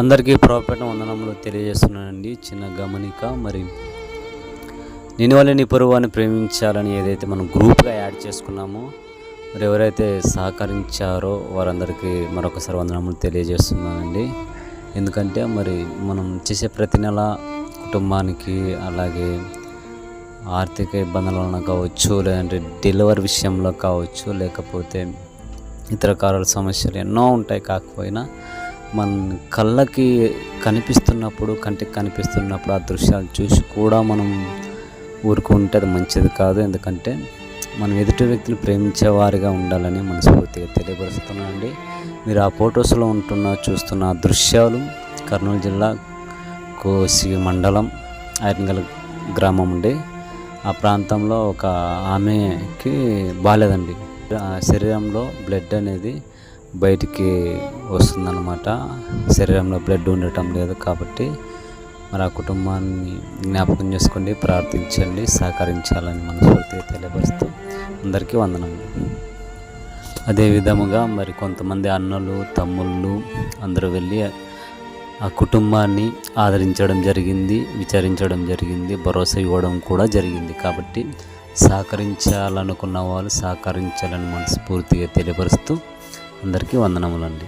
అందరికీ ప్రభుపేట వందనములు తెలియజేస్తున్నానండి. చిన్న గమనిక మరి నేను వాళ్ళ నీ పొరుగువాన్ని ప్రేమించాలని ఏదైతే మనం గ్రూప్గా యాడ్ చేసుకున్నామో మరి ఎవరైతే సహకరించారో వారందరికీ మరొకసారి వందనములు తెలియజేస్తున్నానండి. ఎందుకంటే మరి మనం చేసే ప్రతి నెల కుటుంబానికి అలాగే ఆర్థిక ఇబ్బందుల వలన కావచ్చు లేదంటే డెలివరీ విషయంలో కావచ్చు లేకపోతే ఇతర కారాల సమస్యలు ఎన్నో ఉంటాయి. కాకపోయినా మన కళ్ళకి కనిపిస్తున్నప్పుడు కంటికి కనిపిస్తున్నప్పుడు ఆ దృశ్యాలు చూసి కూడా మనం ఊరుకుంటే అది మంచిది కాదు. ఎందుకంటే మనం ఎదుటి వ్యక్తిని ప్రేమించేవారిగా ఉండాలని మనస్ఫూర్తిగా తెలియపరుస్తున్నానండి. మీరు ఆ ఫొటోస్లో ఉంటున్న చూస్తున్న ఆ దృశ్యాలు కర్నూలు జిల్లా కోసి మండలం ఐరంగల్ గ్రామం ఉండి ఆ ప్రాంతంలో ఒక ఆమెకి బాగాలేదండి ఆ శరీరంలో బ్లడ్ అనేది బయటికి వస్తుందన్నమాట. శరీరంలో బ్లడ్ ఉండటం లేదు కాబట్టి మరి ఆ కుటుంబాన్ని జ్ఞాపకం చేసుకోండి ప్రార్థించండి సహకరించాలని మనస్ఫూర్తిగా తెలియపరుస్తూ అందరికీ వందనములు అదే విధముగా మరి కొంతమంది అన్నలు తమ్ముళ్ళు అందరూ వెళ్ళి ఆ కుటుంబాన్ని ఆదరించడం జరిగింది విచారించడం జరిగింది భరోసా ఇవ్వడం కూడా జరిగింది కాబట్టి సహకరించాలనుకున్న వాళ్ళు సహకరించాలని మనస్ఫూర్తిగా తెలియపరుస్తూ అందరికీ వందనములండి.